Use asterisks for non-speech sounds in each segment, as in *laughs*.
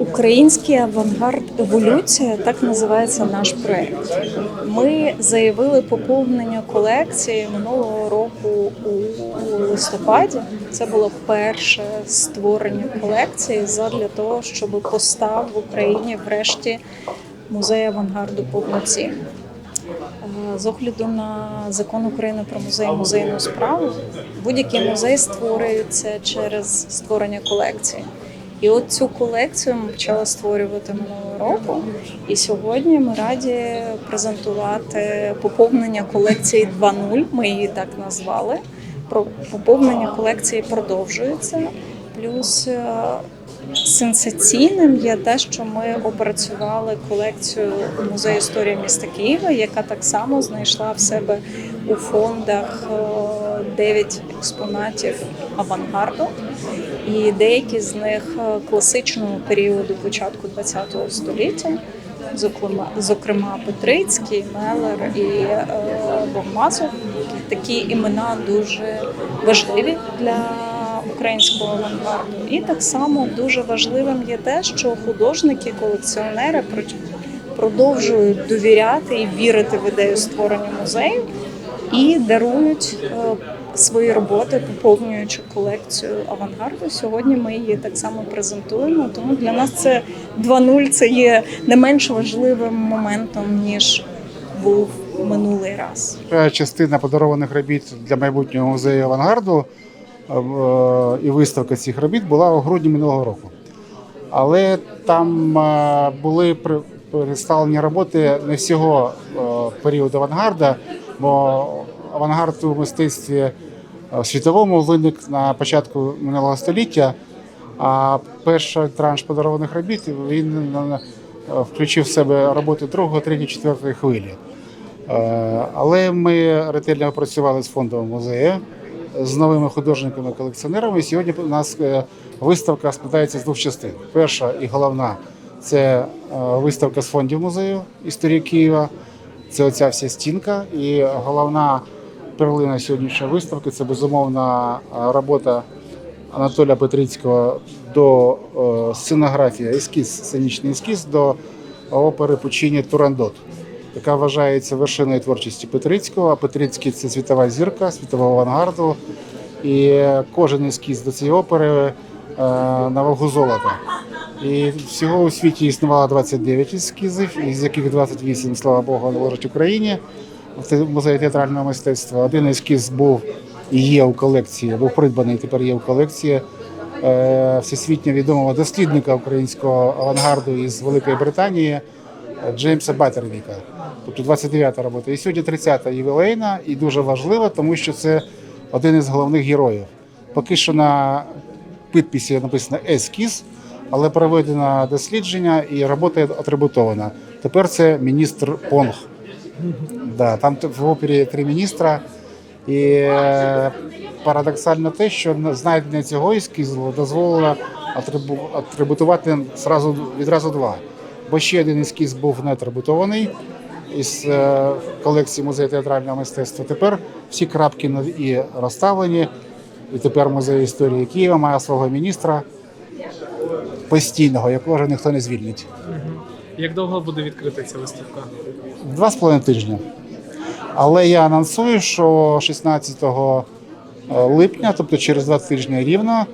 Український авангард еволюція так називається наш проект. Ми заявили поповнення колекції минулого року у листопаді. Це було перше створення колекції задля того, щоб постав в Україні врешті музей авангарду повноцінний. Е, З огляду на закон України про музей музейну справу, будь-який музей створюється через створення колекції. І от цю колекцію ми почали створювати минулого року. І сьогодні ми раді презентувати поповнення колекції 2.0, Ми її так назвали. Поповнення колекції продовжується. Плюс е, сенсаційним є те, що ми опрацювали колекцію музею історії міста Києва, яка так само знайшла в себе у фондах 9 експонатів авангарду, і деякі з них е, класичного періоду початку ХХ століття. Зокрема, зокрема Петрицький, Мелер і е, Богмазов. Такі імена дуже важливі для українського авангарду. І так само дуже важливим є те, що художники, колекціонери продовжують довіряти і вірити в ідею створення музею і дарують е, свої роботи, поповнюючи колекцію авангарду. Сьогодні ми її так само презентуємо. Тому для нас це 2.0 це є не менш важливим моментом ніж був минулий раз. Е, Частина подарованих робіт для майбутнього музею авангарду і виставка цих робіт була у грудні минулого року. Але там е, були представлені роботи не всього е, періоду авангарда, бо авангард у мистецтві е, світовому виник на початку минулого століття. А перший транш подарованих робіт він е, включив в себе роботи другої, третьої, четвертої хвилі. Е, Але ми ретельно опрацювали з фондом музею, з новими художниками-колекціонерами. Сьогодні у нас е, виставка складається з двох частин. Перша і головна це е, виставка з фондів музею історії Києва. Це оця вся стінка. І головна перлина сьогоднішньої виставки це безумовна робота Анатолія Петрицького до е, сценографії, ескіз, сценічний ескіз до опери Пучині Турандот яка вважається вершиною творчості Петрицького. А Петрицький це світова зірка, світового авангарду. І кожен ескіз до цієї опери е, на вагу золота. І всього у світі існувало 29 ескізів, із яких 28, слава Богу, належать Україні в музеї театрального мистецтва. Один ескіз був і є у колекції, був придбаний, тепер є у колекції е, всесвітньо відомого дослідника українського авангарду із Великої Британії Джеймса Баттервіка. Тобто 29-та робота. І сьогодні 30-та ювілейна, і дуже важлива, тому що це один із головних героїв. Поки що на підписі написано ескіз, але проведено дослідження і робота атрибутована. Тепер це міністр Понг. Да, там в опері три міністра. І е, парадоксально те, що знайдення цього ескізу дозволило атрибу- атрибутувати відразу два. Бо ще один ескіз був не атрибутований із е, колекції музею театрального мистецтва. Тепер всі крапки над і розставлені. І тепер музей історії Києва має свого міністра постійного, якого вже ніхто не звільнить. Як довго буде відкрита ця виставка? Два з половиною тижні. Але я анонсую, що 16 липня, тобто через два тижні рівно,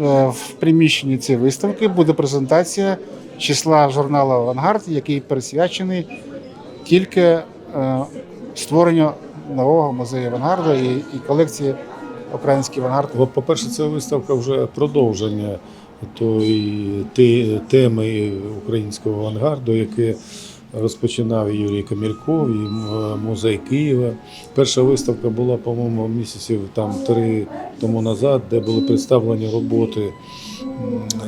е, в приміщенні цієї виставки буде презентація числа журналу Авангард, який присвячений тільки е, створенню нового музею авангарду і, і колекції український авангард. По-перше, це виставка вже продовження тої теми українського авангарду, яке розпочинав Юрій Камільков і музей Києва. Перша виставка була, по-моєму, місяців там три тому назад, де були представлені роботи,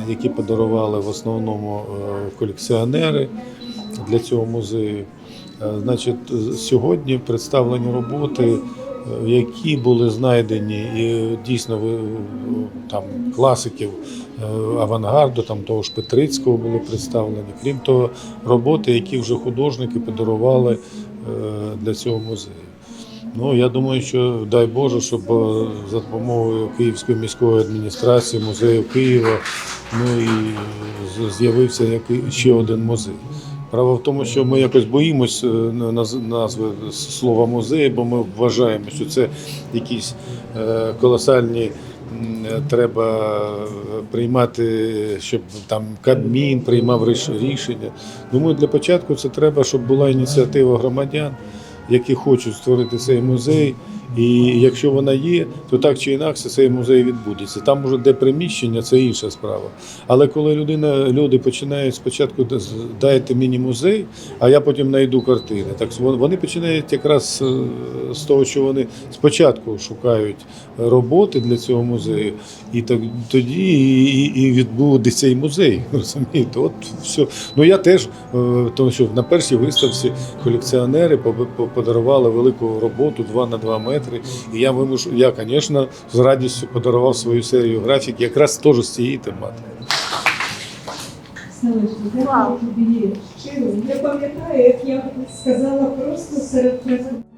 які подарували в основному е, колекціонери для цього музею. Е, Значить, сьогодні представлені роботи, е, які були знайдені і дійсно там класиків е, авангарду, там того ж Петрицького були представлені. Крім того, роботи, які вже художники подарували е, для цього музею. Ну, я думаю, що дай Боже, щоб е, за допомогою Київської міської адміністрації, музею Києва, ну і з'явився ще один музей. Справа в тому, що ми якось боїмось е, на- назви слова музей, бо ми вважаємо, що це якісь е, колосальні. е, Треба приймати, щоб там Кабмін приймав рішення. Думаю, для початку це треба, щоб була ініціатива громадян, які хочуть створити цей музей. І якщо вона є, то так чи інакше цей музей відбудеться. Там уже де приміщення, це інша справа. Але коли людина, люди починають спочатку дайте мені музей, а я потім знайду картини. Так вон- вони починають якраз е, з того, що вони спочатку шукають роботи для цього музею, і так тоді і, і- відбудеться і музей. *laughs* Розумієте, от все. Ну я теж, е, тому що на першій виставці колекціонери подарували велику роботу 2 на 2 метри. І я вимуш, я, звісно, з радістю подарував свою серію графік, якраз теж з цієї тематики. Я пам'ятаю, як я сказала просто серед презентації.